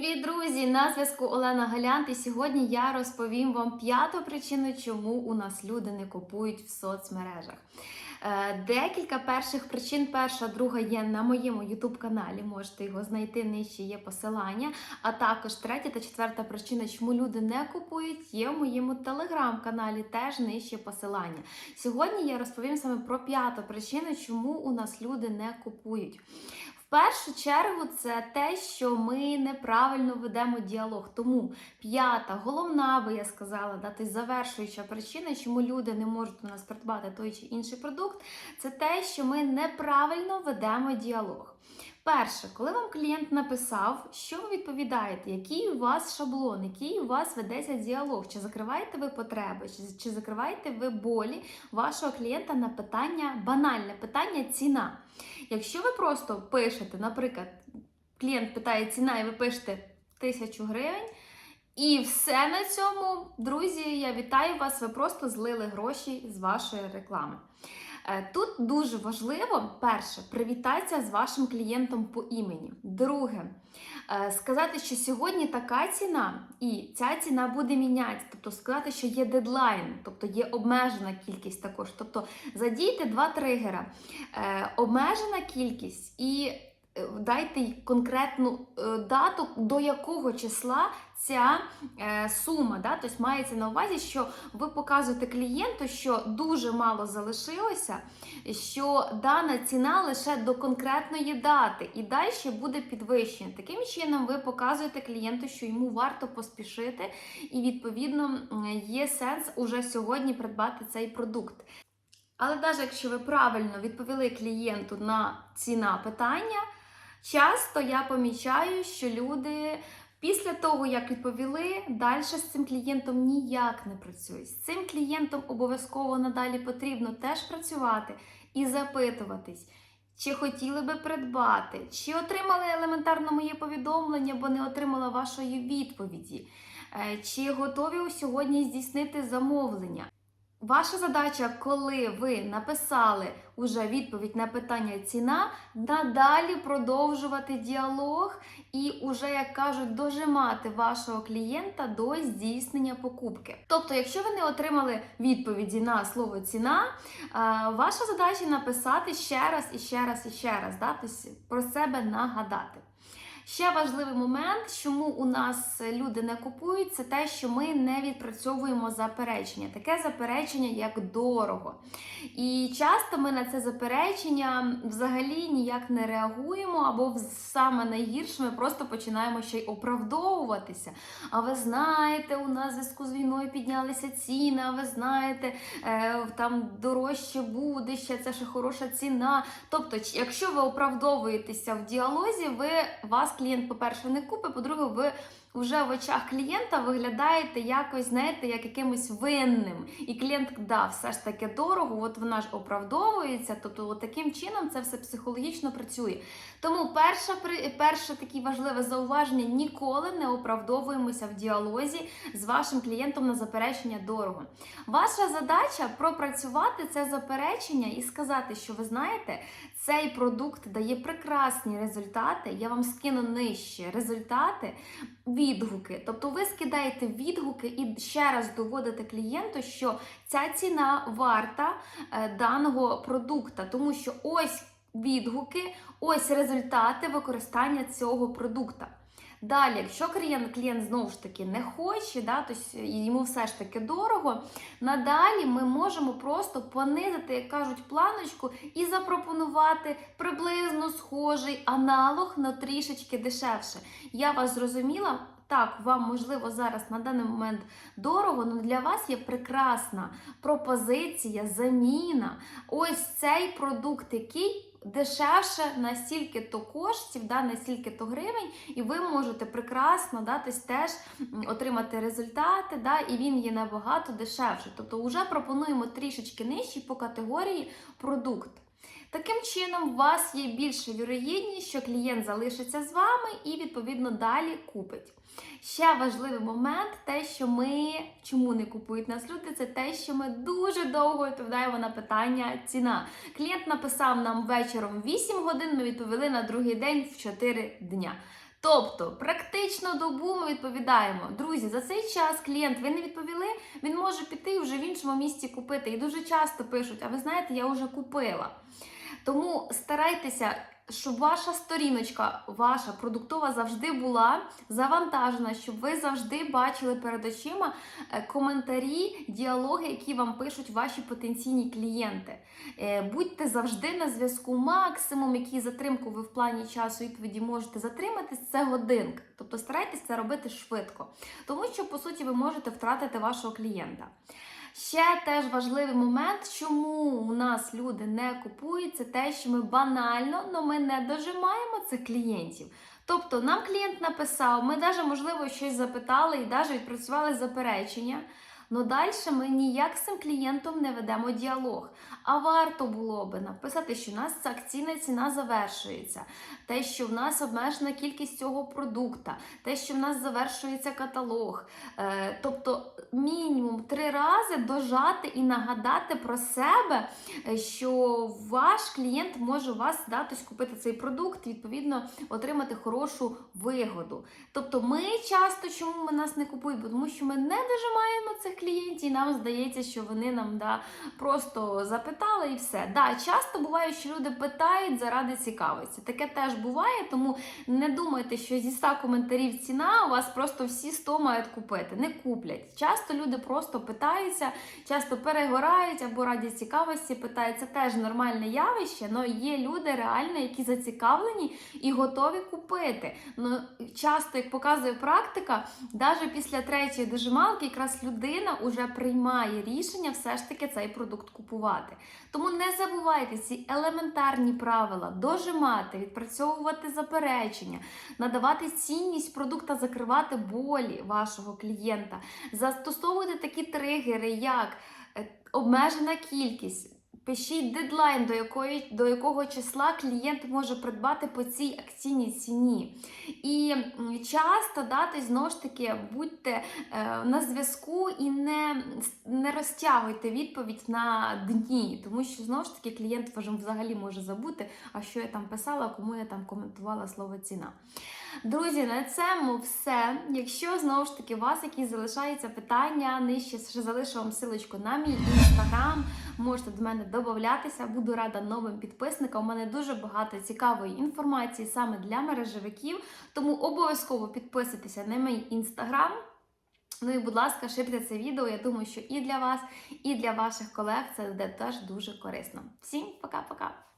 Привіт, друзі! На зв'язку Олена Галянт. І сьогодні я розповім вам п'яту причину, чому у нас люди не купують в соцмережах. Е, Декілька перших причин. Перша, друга є на моєму youtube каналі. Можете його знайти нижче є посилання. А також третя та четверта причина, чому люди не купують, є в моєму телеграм-каналі. Теж нижче посилання. Сьогодні я розповім саме про п'яту причину, чому у нас люди не купують. Першу чергу це те, що ми неправильно ведемо діалог. Тому п'ята, головна би я сказала, да, тобто завершуюча причина, чому люди не можуть у нас придбати той чи інший продукт, це те, що ми неправильно ведемо діалог. Перше, коли вам клієнт написав, що ви відповідаєте, який у вас шаблон, який у вас ведеться діалог, чи закриваєте ви потреби, чи, чи закриваєте ви болі вашого клієнта на питання, банальне питання ціна. Якщо ви просто пишете, наприклад, клієнт питає ціна, і ви пишете тисячу гривень, і все на цьому, друзі, я вітаю вас, ви просто злили гроші з вашої реклами. Е, Тут дуже важливо, перше, привітатися з вашим клієнтом по імені. Друге, е, сказати, що сьогодні така ціна, і ця ціна буде мінятися. Тобто сказати, що є дедлайн, тобто є обмежена кількість також. Тобто задійте два тригера. Е, Обмежена кількість і дайте й конкретну е, дату, до якого числа ця е, сума. Да? Тобто мається на увазі, що ви показуєте клієнту, що дуже мало залишилося, що дана ціна лише до конкретної дати, і далі буде підвищення. Таким чином, ви показуєте клієнту, що йому варто поспішити, і відповідно є сенс уже сьогодні придбати цей продукт. Але навіть якщо ви правильно відповіли клієнту на ціна питання, часто я помічаю, що люди після того, як відповіли, далі з цим клієнтом ніяк не працюють. З цим клієнтом обов'язково надалі потрібно теж працювати і запитуватись. Чи хотіли би придбати, чи отримали елементарно моє повідомлення, бо не отримала вашої відповіді, Е, чи готові сьогодні здійснити замовлення. Ваша задача, коли ви написали уже відповідь на питання ціна, надалі продовжувати діалог і уже, як кажуть, дожимати вашого клієнта до здійснення покупки. Тобто, якщо ви не отримали відповіді на слово ціна, ваша задача написати ще раз і ще раз і ще раз, да? тобто про себе нагадати. Ще важливий момент, чому у нас люди не купують, це те, що ми не відпрацьовуємо заперечення. Таке заперечення, як дорого. І часто ми на це заперечення взагалі ніяк не реагуємо, або саме найгірше ми просто починаємо ще й оправдовуватися. А ви знаєте, у нас в зв'язку з війною піднялися ціни, а ви знаєте, е, там дорожче буде, ще це ще хороша ціна. Тобто, якщо ви оправдовуєтеся в діалозі, ви вас клієнт, по-перше, не купить, по-друге, ви вже в очах клієнта виглядаєте якось, знаєте, як якимось винним. І клієнт, да, все ж таки дорого, от вона ж оправдовується. Тобто, от таким чином це все психологічно працює. Тому перше, перше таке важливе зауваження: ніколи не оправдовуємося в діалозі з вашим клієнтом на заперечення дорого. Ваша задача пропрацювати це заперечення і сказати, що ви знаєте, цей продукт дає прекрасні результати. Я вам скину нижче результати, відгуки. Тобто ви скидаєте відгуки і ще раз доводите клієнту, що ця ціна варта е, даного продукта, тому що ось відгуки, ось результати використання цього продукта. Далі, якщо клієнт, клієнт знову ж таки не хоче, да, тобто йому все ж таки дорого, надалі ми можемо просто понизити, як кажуть, планочку і запропонувати приблизно схожий аналог, но трішечки дешевше. Я вас зрозуміла. Так, вам можливо зараз на даний момент дорого, але для вас є прекрасна пропозиція, заміна. Ось цей продукт, який дешевше на стільки-то коштів, да, на стільки-то гривень, і ви можете прекрасно да, теж отримати результати, да, і він є набагато дешевше. Тобто, вже пропонуємо трішечки нижчий по категорії продукт. Таким чином, у вас є більша вірогідність, що клієнт залишиться з вами і, відповідно, далі купить. Ще важливий момент, те, що ми чому не купують нас люди, це те, що ми дуже довго відповідаємо на питання ціна. Клієнт написав нам вечором 8 годин, ми відповіли на другий день в 4 дня. Тобто, практично добу ми відповідаємо. Друзі, за цей час клієнт ви не відповіли, він може піти вже в іншому місці купити. І дуже часто пишуть: а ви знаєте, я вже купила. Тому старайтеся, щоб ваша сторіночка, ваша продуктова завжди була завантажена, щоб ви завжди бачили перед очима е, коментарі, діалоги, які вам пишуть ваші потенційні клієнти. Е, Будьте завжди на зв'язку. Максимум, який затримку ви в плані часу відповіді можете затриматись, це годинка. Тобто старайтесь це робити швидко, тому що по суті ви можете втратити вашого клієнта. Ще теж важливий момент, чому у нас люди не купують, це те, що ми банально, але ми не дожимаємо цих клієнтів. Тобто нам клієнт написав, ми навіть, можливо, щось запитали і навіть відпрацювали заперечення. Но далі ми ніяк з цим клієнтом не ведемо діалог. А варто було би написати, що у нас ця акційна ціна завершується, те, що в нас обмежена кількість цього продукта, те, що в нас завершується каталог. Е, тобто мінімум три рази дожати і нагадати про себе, е, що ваш клієнт може у вас датись купити цей продукт, відповідно, отримати хорошу вигоду. Тобто, ми часто чому ми нас не купують? Тому що ми не дожимаємо цих клієнтів, і нам здається, що вони нам да, просто запитали і все. Да, часто буває, що люди питають заради цікавості. Таке теж буває, тому не думайте, що зі 100 коментарів ціна у вас просто всі 100 мають купити. Не куплять. Часто люди просто питаються, часто перегорають або раді цікавості питають. Це теж нормальне явище, але є люди реально, які зацікавлені і готові купити. Ну, часто, як показує практика, навіть після третьої дожималки якраз людина вже приймає рішення все ж таки цей продукт купувати. Тому не забувайте ці елементарні правила дожимати, відпрацьовувати заперечення, надавати цінність продукта, закривати болі вашого клієнта, застосовувати такі тригери, як е, обмежена кількість. Пишіть дедлайн, до якої до якого числа клієнт може придбати по цій акційній ціні. І часто дати знову ж таки будьте е, на зв'язку і не, не розтягуйте відповідь на дні, тому що знову ж таки клієнт взагалі може забути, а що я там писала, кому я там коментувала слово ціна. Друзі, на цьому все. Якщо знову ж таки у вас якісь залишаються питання, нижче залишу вам силочку на мій інстаграм. Можете до мене додатися. Буду рада новим підписникам. У мене дуже багато цікавої інформації саме для мережевиків. Тому обов'язково підписуйтеся на мій інстаграм. Ну і, будь ласка, ширте це відео. Я думаю, що і для вас, і для ваших колег це буде теж дуже корисно. Всім пока-пока!